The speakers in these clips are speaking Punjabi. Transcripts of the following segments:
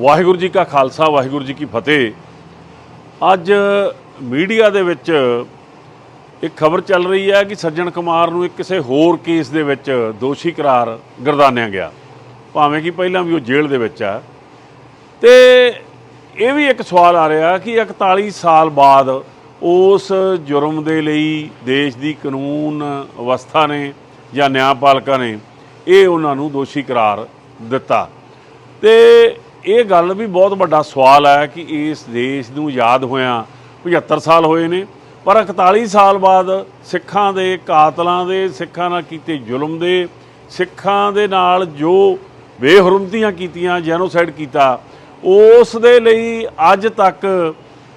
ਵਾਹਿਗੁਰੂ ਜੀ ਕਾ ਖਾਲਸਾ, ਵਾਹਿਗੁਰੂ ਜੀ ਕੀ ਫਤਿਹ। ਅੱਜ ਮੀਡੀਆ ਦੇ ਵਿੱਚ ਇੱਕ ਖਬਰ ਚੱਲ ਰਹੀ ਹੈ ਕਿ ਸੱਜਣ ਕੁਮਾਰ ਨੂੰ ਇੱਕ ਕਿਸੇ ਹੋਰ ਕੇਸ ਦੇ ਵਿੱਚ ਦੋਸ਼ੀ ਕਰਾਰ ਗਰਦਾਨਿਆ ਗਿਆ। ਭਾਵੇਂ ਕਿ ਪਹਿਲਾਂ ਵੀ ਉਹ ਜੇਲ੍ਹ ਦੇ ਵਿੱਚ ਆ। ਤੇ ਇਹ ਵੀ ਇੱਕ ਸਵਾਲ ਆ ਰਿਹਾ ਕਿ 41 ਸਾਲ ਬਾਅਦ ਉਸ ਜੁਰਮ ਦੇ ਲਈ ਦੇਸ਼ ਦੀ ਕਾਨੂੰਨ ਅਵਸਥਾ ਨੇ ਜਾਂ ਨਿਆਂਪਾਲਕਾਂ ਨੇ ਇਹ ਉਹਨਾਂ ਨੂੰ ਦੋਸ਼ੀ ਕਰਾਰ ਦਿੱਤਾ। ਤੇ ਇਹ ਗੱਲ ਵੀ ਬਹੁਤ ਵੱਡਾ ਸਵਾਲ ਹੈ ਕਿ ਇਸ ਦੇਸ਼ ਨੂੰ ਯਾਦ ਹੋਇਆ 75 ਸਾਲ ਹੋਏ ਨੇ, ਪਰ 41 ਸਾਲ ਬਾਅਦ ਸਿੱਖਾਂ ਦੇ, ਕਾਤਲਾਂ ਦੇ, ਸਿੱਖਾਂ ਨਾਲ ਕੀਤੇ ਜ਼ੁਲਮ ਦੇ, ਸਿੱਖਾਂ ਦੇ ਨਾਲ ਜੋ ਬੇਹਰਮਤੀਆਂ ਕੀਤੀਆਂ, ਜੈਨੋਸਾਈਡ ਕੀਤਾ, ਉਸ ਦੇ ਲਈ ਅੱਜ ਤੱਕ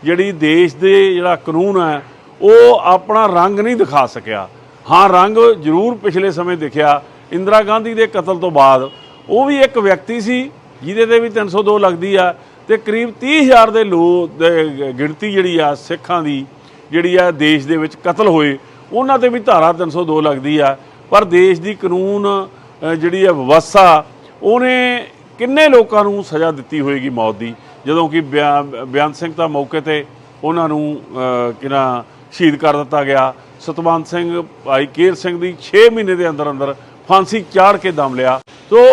ਜਿਹੜੀ ਦੇਸ਼ ਦੇ ਜਿਹੜਾ ਕਾਨੂੰਨ ਹੈ, ਉਹ ਆਪਣਾ ਰੰਗ ਨਹੀਂ ਦਿਖਾ ਸਕਿਆ। ਹਾਂ, ਰੰਗ ਜ਼ਰੂਰ ਪਿਛਲੇ ਸਮੇਂ ਦਿਖਿਆ। ਇੰਦਰਾ ਗਾਂਧੀ ਦੇ ਕਤਲ ਤੋਂ ਬਾਅਦ ਉਹ ਵੀ ਇੱਕ ਵਿਅਕਤੀ ਸੀ ਜਿਹਦੇ ਤੇ ਵੀ 302 ਲੱਗਦੀ ਆ ਤੇ ਕਰੀਬ 30000 ਦੇ ਲੋਕ ਗਿਣਤੀ ਜਿਹੜੀ ਆ ਸਿੱਖਾਂ ਦੀ ਜਿਹੜੀ ਆ ਦੇਸ਼ ਦੇ ਵਿੱਚ ਕਤਲ ਹੋਏ ਉਹਨਾਂ ਤੇ ਵੀ ਧਾਰਾ 302 ਲੱਗਦੀ ਆ। ਪਰ ਦੇਸ਼ ਦੀ ਕਾਨੂੰਨ ਜਿਹੜੀ ਆ ਵਿਵਸਥਾ ਉਹਨੇ ਕਿੰਨੇ ਲੋਕਾਂ ਨੂੰ ਸਜ਼ਾ ਦਿੱਤੀ ਹੋਏਗੀ ਮੌਤ ਦੀ? ਜਦੋਂ ਕਿ ਬਿਆ- ਬਿਆਨ ਸਿੰਘ ਤਾਂ ਮੌਕੇ ਤੇ ਉਹਨਾਂ ਨੂੰ ਅ, ਕਿਨਾ ਸ਼ਹੀਦ ਕਰ ਦਿੱਤਾ ਗਿਆ। ਸਤਵੰਤ ਸਿੰਘ ਭਾਈ ਕੇਰ ਸਿੰਘ ਦੀ 6 ਮਹੀਨੇ ਦੇ ਅੰਦਰ ਅੰਦਰ ਫਾਂਸੀ ਚਾੜ ਕੇ ਦਮ ਲਿਆ। ਸੋ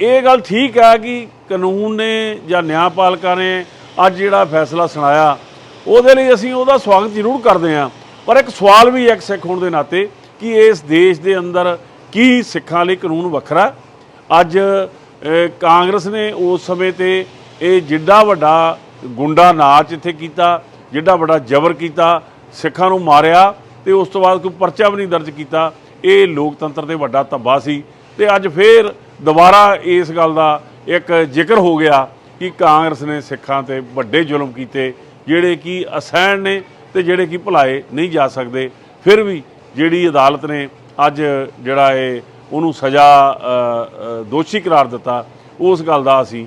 ਇਹ ਗੱਲ ਠੀਕ ਹੈ ਕਿ ਕਾਨੂੰਨ ਨੇ ਜਾਂ ਨਿਆਂਪਾਲਕਾਂ ਨੇ ਅੱਜ ਜਿਹੜਾ ਫੈਸਲਾ ਸੁਣਾਇਆ, ਉਹਦੇ ਲਈ ਅਸੀਂ ਉਹਦਾ ਸਵਾਗਤ ਜ਼ਰੂਰ ਕਰਦੇ ਹਾਂ। ਪਰ ਇੱਕ ਸਵਾਲ ਵੀ ਇੱਕ ਸਿੱਖ ਹੋਣ ਦੇ ਨਾਤੇ ਕਿ ਇਸ ਦੇਸ਼ ਦੇ ਅੰਦਰ ਕੀ ਸਿੱਖਾਂ ਲਈ ਕਾਨੂੰਨ ਵੱਖਰਾ? ਅੱਜ ਕਾਂਗਰਸ ਨੇ ਉਸ ਸਮੇਂ ਤੇ ਇਹ ਜਿੱਡਾ ਵੱਡਾ ਗੁੰਡਾ ਨਾਚ ਇੱਥੇ ਕੀਤਾ, ਜਿੱਡਾ ਵੱਡਾ ਜ਼ਬਰ ਕੀਤਾ, ਸਿੱਖਾਂ ਨੂੰ ਮਾਰਿਆ ਤੇ ਉਸ ਤੋਂ ਬਾਅਦ ਕੋਈ ਪਰਚਾ ਵੀ ਨਹੀਂ ਦਰਜ ਕੀਤਾ। ਇਹ ਲੋਕਤੰਤਰ ਦੇ ਵੱਡਾ ਧੱਬਾ ਸੀ। ਤੇ ਅੱਜ ਫੇਰ ਦੁਬਾਰਾ ਇਸ ਗੱਲ ਦਾ ਇੱਕ ਜ਼ਿਕਰ ਹੋ ਗਿਆ ਕਿ ਕਾਂਗਰਸ ਨੇ ਸਿੱਖਾਂ ਤੇ ਵੱਡੇ ਜ਼ੁਲਮ ਕੀਤੇ, ਜਿਹੜੇ ਕਿ ਅਸਹਿਣ ਨੇ ਤੇ ਜਿਹੜੇ ਕਿ ਭੁਲਾਏ ਨਹੀਂ ਜਾ ਸਕਦੇ। ਫਿਰ ਵੀ ਜਿਹੜੀ ਅਦਾਲਤ ਨੇ ਅੱਜ ਜਿਹੜਾ ਇਹ ਉਹਨੂੰ ਸਜ਼ਾ ਦੋਸ਼ੀ ਕਰਾਰ ਦਿੱਤਾ, ਉਸ ਗੱਲ ਦਾ ਅਸੀਂ